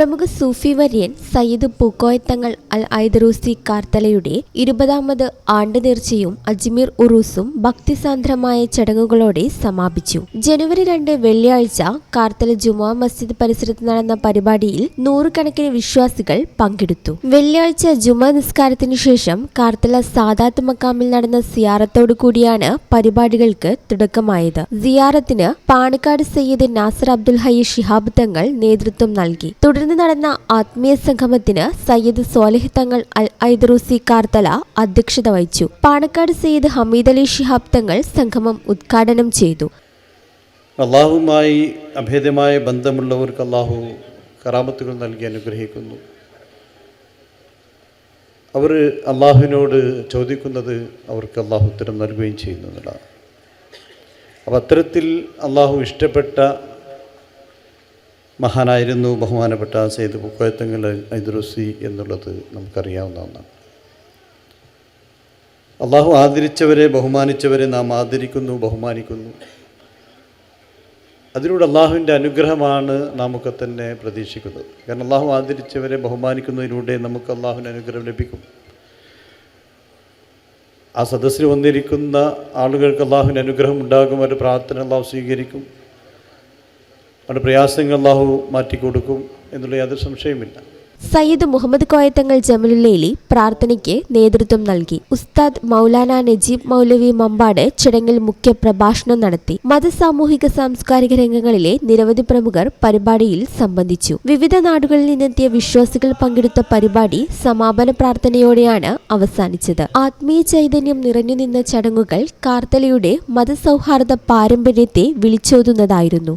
പ്രമുഖ സൂഫി വര്യൻ സയ്യിദ് പൂക്കോയത്തങ്ങൾ അൽ ഐദറൂസി കാർത്തലയുടെ ഇരുപതാമത് ആണ്ട് നേർച്ചയും അജ്മീർ ഉറൂസും ഭക്തിസാന്ദ്രമായ ചടങ്ങുകളോടെ സമാപിച്ചു. ജനുവരി രണ്ട് വെള്ളിയാഴ്ച കാർത്തല ജുമാ മസ്ജിദ് പരിസരത്ത് നടന്ന പരിപാടിയിൽ നൂറുകണക്കിന് വിശ്വാസികൾ പങ്കെടുത്തു. വെള്ളിയാഴ്ച ജുമാ നിസ്കാരത്തിനു ശേഷം കാർത്തല സാദാത്ത് മക്കാമിൽ നടന്ന സിയാറത്തോടു കൂടിയാണ് പരിപാടികൾക്ക് തുടക്കമായത്. സിയാറത്തിന് പാണക്കാട് സയ്യിദ് നാസർ അബ്ദുൽ ഹയ്യ ശിഹാബ് തങ്ങൾ നേതൃത്വം നൽകി. തുടർന്ന് നടന്ന ആത്മീയ സംഗമത്തിന് സയ്യിദ് സോലഹ് തങ്ങൾ അൽ ഐദറൂസി കാർത്തല അധ്യക്ഷത വഹിച്ചു. പാണക്കാട് സയ്യിദ് ഹമീദ് അലി ഷിഹാബ് തങ്ങൾ സംഗമം ഉദ്ഘാടനം ചെയ്തു. അള്ളാഹുമായി അഭേദ്യമായ ബന്ധമുള്ളവർക്ക് അള്ളാഹു കറാമത്തുകൾ നൽകി അനുഗ്രഹിക്കുന്നു. അവർ അള്ളാഹുവിനോട് ചോദിക്കുന്നത് അവർക്ക് അള്ളാഹു ഉത്തരം നൽകുകയും ചെയ്യുന്നതാണ് അപ്പം അത്തരത്തിൽ അള്ളാഹു ഇഷ്ടപ്പെട്ട മഹാനായിരുന്നു ബഹുമാനപ്പെട്ട സെയ്ദ് പുക്കോയത്തങ്ങൾ ഐദ്രുസി എന്നുള്ളത് നമുക്കറിയാവുന്ന ഒന്നാണ്. അള്ളാഹു ആദരിച്ചവരെ ബഹുമാനിച്ചവരെ നാം ആദരിക്കുന്നു ബഹുമാനിക്കുന്നു. അതിലൂടെ അള്ളാഹുവിന്റെ അനുഗ്രഹമാണ് നമുക്കെ തന്നെ പ്രതീക്ഷിക്കുന്നത്. കാരണം അള്ളാഹു ആദരിച്ചവരെ ബഹുമാനിക്കുന്നതിലൂടെ നമുക്ക് അള്ളാഹുവിന്റെ അനുഗ്രഹം ലഭിക്കും. ആ സദസ്സിൽ വന്നിരിക്കുന്ന ആളുകൾക്ക് അള്ളാഹുവിന്റെ അനുഗ്രഹം ഉണ്ടാകും അവരുടെ പ്രാർത്ഥന അള്ളാഹു സ്വീകരിക്കും. അവരുടെ പ്രയാസങ്ങൾ അള്ളാഹു മാറ്റിക്കൊടുക്കും എന്നുള്ള യാതൊരു സംശയമില്ല സയ്യിദ് മുഹമ്മദ് കോയത്തങ്ങൾ ജമലുല്ലേലി പ്രാർത്ഥനയ്ക്ക് നേതൃത്വം നൽകി. ഉസ്താദ് മൗലാന നജീബ് മൗലവി മമ്പാട് ചടങ്ങിൽ മുഖ്യ പ്രഭാഷണം നടത്തി. മതസാമൂഹിക സാംസ്കാരിക രംഗങ്ങളിലെ നിരവധി പ്രമുഖർ പരിപാടിയിൽ സംബന്ധിച്ചു. വിവിധ നാടുകളിൽ നിന്നെത്തിയ വിശ്വാസികൾ പങ്കെടുത്ത പരിപാടി സമാപന പ്രാർത്ഥനയോടെയാണ് അവസാനിച്ചത്. ആത്മീയ ചൈതന്യം നിറഞ്ഞു നിന്ന ചടങ്ങുകൾ കാർത്തലയുടെ മതസൗഹാർദ്ദ പാരമ്പര്യത്തെ വിളിച്ചോതുന്നതായിരുന്നു.